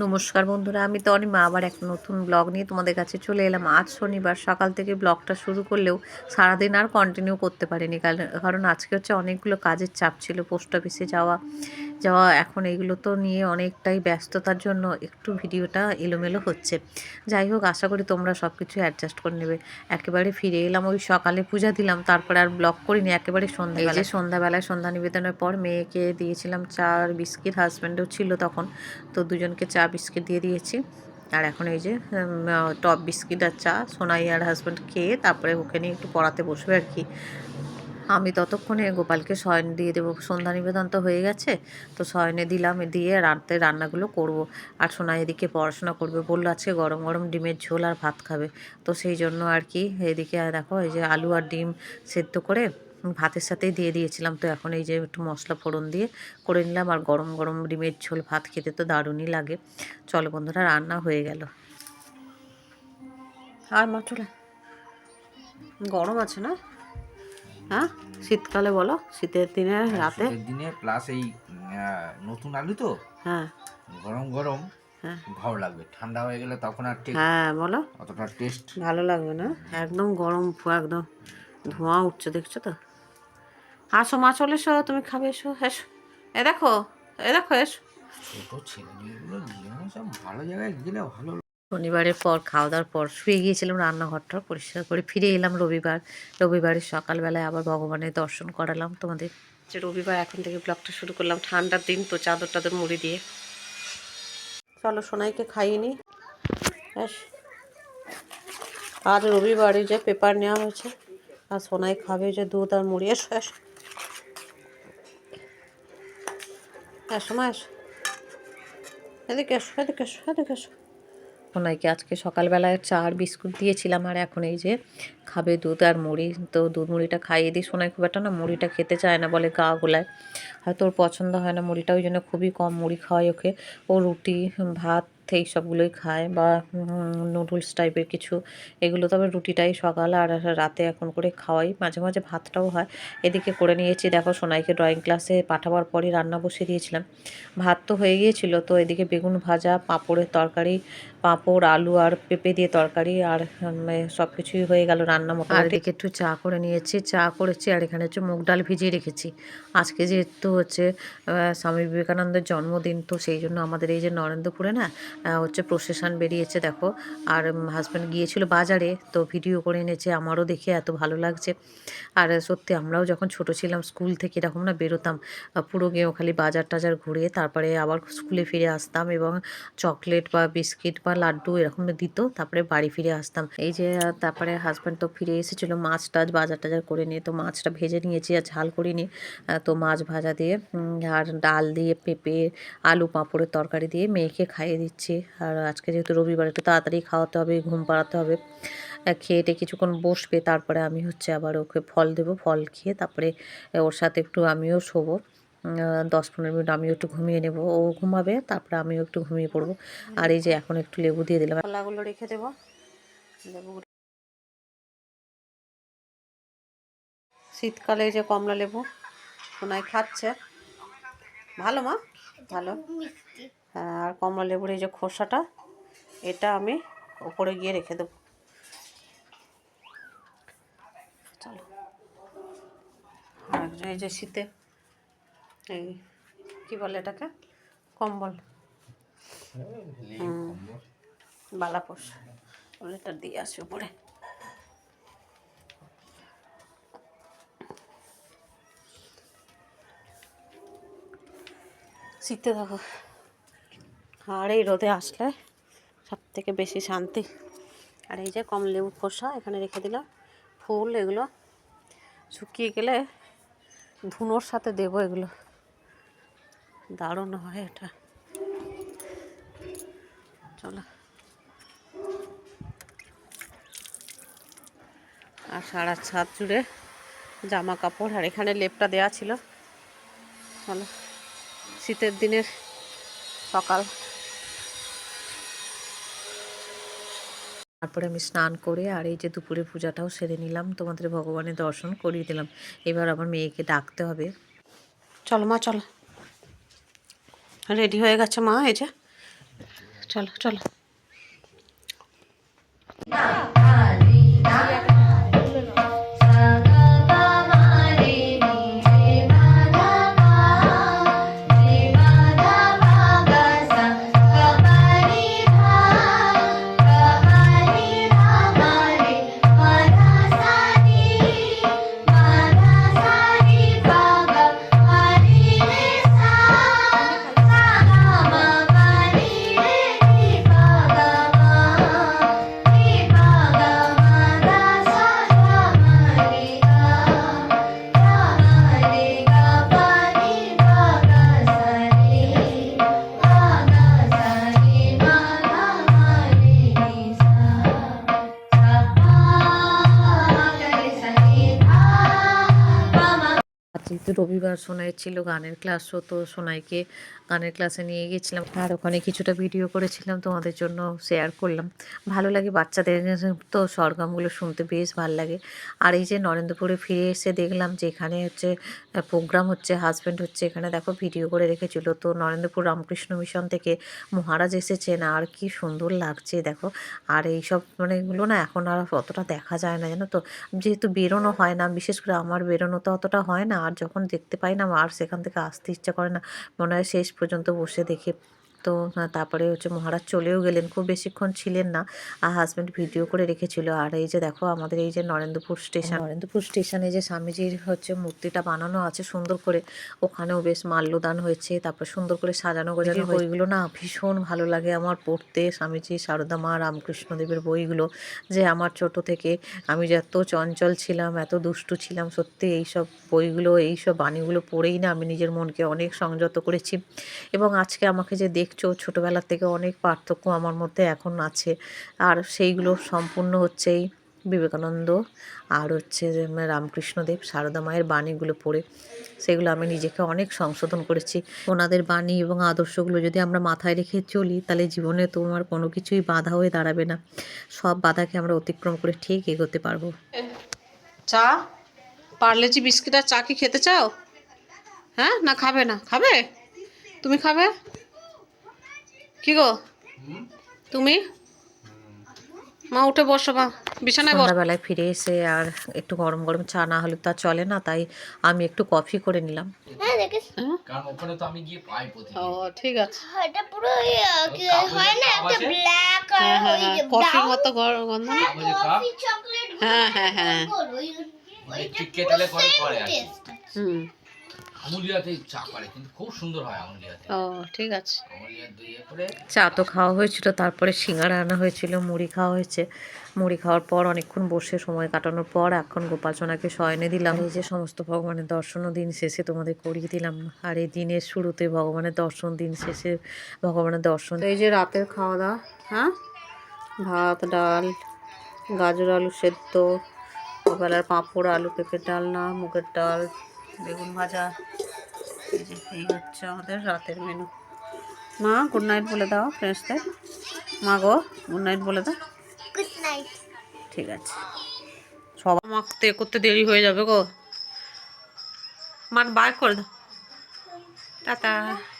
নমস্কার বন্ধুরা, আমি তো অনিমা আবার এক নতুন ব্লগ নিয়ে তোমাদের কাছে চলে এলাম। আজ শনিবার, সকাল থেকে ব্লগটা শুরু করলেও সারাদিন আর কন্টিনিউ করতে পারিনি। কারণ আজকে হচ্ছে অনেকগুলো কাজের চাপ ছিল পোস্ট অফিসে যাওয়া যাওয়া এখন এগুলো তো নিয়ে অনেকটাই ব্যস্ততার জন্য একটু ভিডিওটা এলোমেলো হচ্ছে। যাই হোক, আশা করি তোমরা সব কিছু অ্যাডজাস্ট করে নেবে। একেবারে ফিরে এলাম, ওই সকালে পূজা দিলাম, তারপরে আর ব্লগ করিনি, একেবারে সন্ধ্যাবেলায়। সন্ধ্যাবেলায় সন্ধ্যা নিবেদনের পর মেয়েকে দিয়েছিলাম চা আর বিস্কিট হাজব্যান্ডও ছিল তখন, তো দুজনকে চা, বিস্কিট দিয়ে দিয়েছি। আর এখন এই যে টপ বিস্কিট আর চা, সোনাই আর হাজব্যান্ড খেয়ে তারপরে ওকে নিয়ে একটু পড়াতে বসবে আর কি। আমি ততক্ষণে গোপালকে শয়ন দিয়ে দেবো। সন্ধ্যা নিবেদন তো হয়ে গেছে, তো শয়নে দিলাম, দিয়ে রাতে রান্নাগুলো করব। আর সোনা এদিকে পড়াশোনা করবে, বলল আজকে গরম গরম ডিমের ঝোল আর ভাত খাবে। তো সেই জন্য আর কি, এদিকে দেখো এই যে আলু আর ডিম সেদ্ধ করে ভাতের সাথেই দিয়ে দিয়েছিলাম। তো এখন এই যে একটু মশলা ফোড়ন দিয়ে করে নিলাম। আর গরম গরম ডিমের ঝোল, ভাত খেতে তো দারুণই লাগে। চলো বন্ধুরা, রান্না হয়ে গেল। আর মা চলে গরম আছে না? হ্যাঁ? শীতকালে বলো শীতের দিনে রাতে? শীতের দিনে প্লাস এই নতুন আলু তো? হ্যাঁ। গরম গরম হ্যাঁ। ভালো লাগবে। ঠান্ডা হয়ে গেলে তখন আর ঠিক হ্যাঁ বলো। অতটা টেস্ট ভালো লাগবে না? একদম গরম একদম ধোঁয়া উঠছে দেখছ তো? আসো মা চলে এসো তুমি খাবে এসো এসো। এ দেখো এ দেখো এসো। ছোট ছেলে মেয়েগুলো নিয়ে সব ভালো জায়গায় গেলে ভালো শনিবারের পর খাওয়া দাওয়ার পর শুয়ে গিয়েছিলাম রান্নাঘরটা পরিষ্কার করে। ফিরে এলাম রবিবার। রবিবারের সকালবেলায় আবার ভগবানের দর্শন করালাম তোমাদের। যে রবিবার এখন থেকে ব্লগটা শুরু করলাম, ঠান্ডার দিন তো চাদর টাদর মুড়ি দিয়ে। চলো সোনাইকে খাইয়ে নি। আজ রবিবারে যে পেপার নেওয়া হয়েছে, আর সোনাই খাবে যে দুধ আর মুড়ি। এসো এসো। এসো মা এসো। এদিকে এসো এদিকে এসো এদিকে এসো। সোনাইকে আজকে সকালবেলায় চা আর বিস্কুট দিয়েছিলাম, আর এখন এই যে খাবে দুধ আর মুড়ি। তো দুধ মুড়িটা খাইয়ে দিই। সোনাই খুব একটা না মুড়িটা খেতে চায় না, বলে গা গোলায়। হয়তো ওর পছন্দ হয় না মুড়িটা, ওই জন্য খুবই কম মুড়ি খাওয়াই ওকে। ও রুটি, ভাত এই সবগুলোই খায় বা নুডলস টাইপের কিছু। এগুলো তবে রুটিটাই সকাল আর রাতে এখন করে খাওয়াই। মাঝে মাঝে ভাতটাও হয়। এদিকে করে নিয়েছি, দেখো সোনাইকে ড্রয়িং ক্লাসে পাঠাবার পরই রান্না বসিয়ে দিয়েছিলাম। ভাত তো হয়ে গিয়েছিল, তো এদিকে বেগুন ভাজা, পাঁপড়ের তরকারি, পাঁপড়, আলু আর পেঁপে দিয়ে তরকারি আর সব কিছুই হয়ে গেল রান্না মতো আর এদিকে একটু চা করে নিয়েছি। চা করেছি আর এখানে হচ্ছে মুগ ডাল ভিজিয়ে রেখেছি। আজকে যেহেতু হচ্ছে স্বামী বিবেকানন্দের জন্মদিন, তো সেই জন্য আমাদের এই যে নরেন্দ্রপুরে না হচ্ছে প্রসেশন বেরিয়েছে দেখো। আর হাজব্যান্ড গিয়েছিল বাজারে তো ভিডিও করে এনেছে আমারও দেখে এত ভালো লাগছে। আর সত্যি আমরাও যখন ছোট ছিলাম স্কুল থেকে এরকম না বেরোতাম পুরো গিয়েও খালি বাজার টাজার ঘুরে তারপরে আবার স্কুলে ফিরে আসতাম এবং চকলেট বা বিস্কিট বা লাড্ডু এরকম দিত তারপরে বাড়ি ফিরে আসতাম। এই যে তারপরে হাজব্যান্ড তো ফিরে এসেছিল মাছ টাছ বাজার টাজার করে নিয়ে তো মাছটা ভেজে নিয়েছি আর ঝাল করিনি আহ, তো মাছ ভাজা দিয়ে আর ডাল দিয়ে পেঁপে আলু পাঁপড়ের তরকারি দিয়ে মেয়েকে খাইয়ে দিচ্ছি। আর আজকে যেহেতু রবিবার একটু তাড়াতাড়ি খাওয়াতে হবে ঘুম পাড়াতে হবে। আহ, খেয়ে টেয়ে কিছুক্ষণ বসবে তারপরে আমি হচ্ছে আবার ওকে ফল দেবো ফল খেয়ে তারপরে ওর সাথে একটু আমিও শোবো। দশ পনেরো মিনিট আমিও একটু ঘুমিয়ে নেব। ও ঘুমাবে তারপরে আমিও একটু ঘুমিয়ে পড়ব। আর এই যে এখন একটু লেবু দিয়ে দিলাম। কলাগুলো রেখে দেবো। লেবু শীতকালে এই যে কমলা লেবু সোনাই খাচ্ছে। ভালো মা? ভালো। আর কমলা লেবুর এই যে খোসাটা এটা আমি ওপরে গিয়ে রেখে দেবো। চলো। আর এই যে শীতে এই কী বলে এটাকে? কম্বল। বালাপোষ বলে এটা দিয়ে আসি উপরে। শীতে দেখো আর, এই রোদে আসলে সব থেকে বেশি শান্তি। আর এই যে কম লেবু খোসা, এখানে রেখে দিলাম। ফুল, এগুলো শুকিয়ে গেলে ধুনোর সাথে দেবো এগুলো। দারুণ হয় এটা। চলো। আর সারা ছাদ জুড়ে জামা কাপড়, আর এখানে লেপটা দেওয়া ছিল। চলো, শীতের দিনের সকাল। তারপরে আমি স্নান করে আর এই যে দুপুরে পূজাটাও সেরে নিলাম, তোমাদের ভগবানের দর্শন করিয়ে দিলাম। এবার আমার মেয়েকে ডাকতে হবে। চলো মা, চলো। রেডি হয়ে গেছে মা, এই যে। চলো চলো। রবিবার সোনাইয়ের ছিল গানের ক্লাস হতো সোনাইকে গানের ক্লাসে নিয়ে গেছিলাম। আর ওখানে কিছুটা ভিডিও করেছিলাম, তোমাদের জন্য শেয়ার করলাম। ভালো লাগে বাচ্চাদের তো সরগমগুলো শুনতে বেশ ভালো লাগে। আর এই যে নরেন্দ্রপুরে ফিরে এসে দেখলাম যে এখানে হচ্ছে প্রোগ্রাম হচ্ছে হাজব্যান্ড হচ্ছে, এখানে দেখো ভিডিও করে রেখেছিল। তো নরেন্দ্রপুর রামকৃষ্ণ মিশন থেকে মহারাজ এসেছেন, আর কি সুন্দর লাগছে দেখো। আর এইসব মানে এগুলো না এখন আর অতটা দেখা যায় না, জানো তো? যেহেতু বেরোনো হয় না, বিশেষ করে আমার বেরোনো তো অতটা হয় না। আর যখন দেখতে পাই না আর সেখান থেকে আসতে ইচ্ছা করে না। মনে হয় শেষ পর্যন্ত বসে দেখি। তো আহ, তারপরে হচ্ছে মহারাজ চলেও গেলেন খুব বেশিক্ষণ ছিলেন না। আর হাজব্যান্ড ভিডিও করে রেখেছিল। আর এই যে দেখো আমাদের এই যে নরেন্দ্রপুর স্টেশন নরেন্দ্রপুর স্টেশনে যে স্বামীজির হচ্ছে মূর্তিটা বানানো আছে সুন্দর করে ওখানেও বেশ মাল্যদান হয়েছে। তারপর সুন্দর করে সাজানো গোছানো বইগুলো না ভীষণ ভালো লাগে আমার পড়তে। স্বামীজি সারদা মা রামকৃষ্ণদেবের বইগুলো যে আমার ছোট থেকে আমি যে এত চঞ্চল ছিলাম এত দুষ্টু ছিলাম সত্যি এইসব বইগুলো এইসব বাণীগুলো পড়েই না আমি নিজের মনকে অনেক সংযত করেছি। এবং আজকে আমাকে যে দেখছ ছোটোবেলার থেকে অনেক পার্থক্য আমার মধ্যে এখন আছে। আর সেইগুলো সম্পূর্ণ হচ্ছে এই বিবেকানন্দ আর হচ্ছে রামকৃষ্ণদেব সারদা মায়ের বাণীগুলো পড়ে। সেগুলো আমি নিজেকে অনেক সংশোধন করেছি। ওনাদের বাণী এবং আদর্শগুলো যদি আমরা মাথায় রেখে চলি, তাহলে জীবনে তোমার কোনো কিছুই বাধা হয়ে দাঁড়াবে না। সব বাধাকে আমরা অতিক্রম করে ঠিক এগোতে পারব। চা? পার্লেজি বিস্কিট আর চা কি খেতে চাও? হ্যাঁ? না খাবে না? খাবে? তুমি খাবে? কি গো? তুমি? মা উঠে বসো মা। বিছানায় বসো। সন্ধ্যাবেলায় ফিরে এসে আর একটু গরম গরম চা না হলে তো আর চলে না তাই আমি একটু কফি করে নিলাম। হ্যাঁ? কারণ ওখানে তো আমি গিয়ে পাই ও ঠিক আছে। এটা পুরো ইয়ে, হয় না একটা ব্ল্যাক আর হ্যাঁ হ্যাঁ হ্যাঁ কফির মতো গর- গন্ধ। না কফি চকলেট হ্যাঁ হ্যাঁ হ্যাঁ। ওই করে হুম। আমুলিয়াতে চা করে কিন্তু খুব সুন্দর হয় আমুলিয়াতে। ও ঠিক আছে। চা তো খাওয়া হয়েছিল তারপরে সিঙ্গারা আনা হয়েছিল মুড়ি খাওয়া হয়েছে। মুড়ি খাওয়ার পর অনেকক্ষণ বসে সময় কাটানোর পর এখন গোপালচনাকে শয়নে দিলাম। এই যে সমস্ত ভগবানের দর্শনও দিন শেষে তোমাদের করিয়ে দিলাম। আর এই দিনের শুরুতে ভগবানের দর্শন দিন শেষে ভগবানের দর্শন এই যে রাতের খাওয়া দাওয়া হ্যাঁ? ভাত ডাল গাজর আলু সেদ্ধ ওবেলার পাঁপড় আলু পেঁপের ডালনা মুগের ডাল বেগুন ভাজা। এই যে এই হচ্ছে আমাদের রাতের মেনু মা গুড নাইট বলে দাও ফ্রেন্ডসদের। মা গো গুড নাইট বলে দাও। গুড নাইট ঠিক আছে। সব মাখতে করতে দেরি হয়ে যাবে গো। মান বাই করে দাও। টাটা।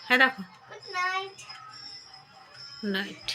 হ্যাঁ দেখো। Good night night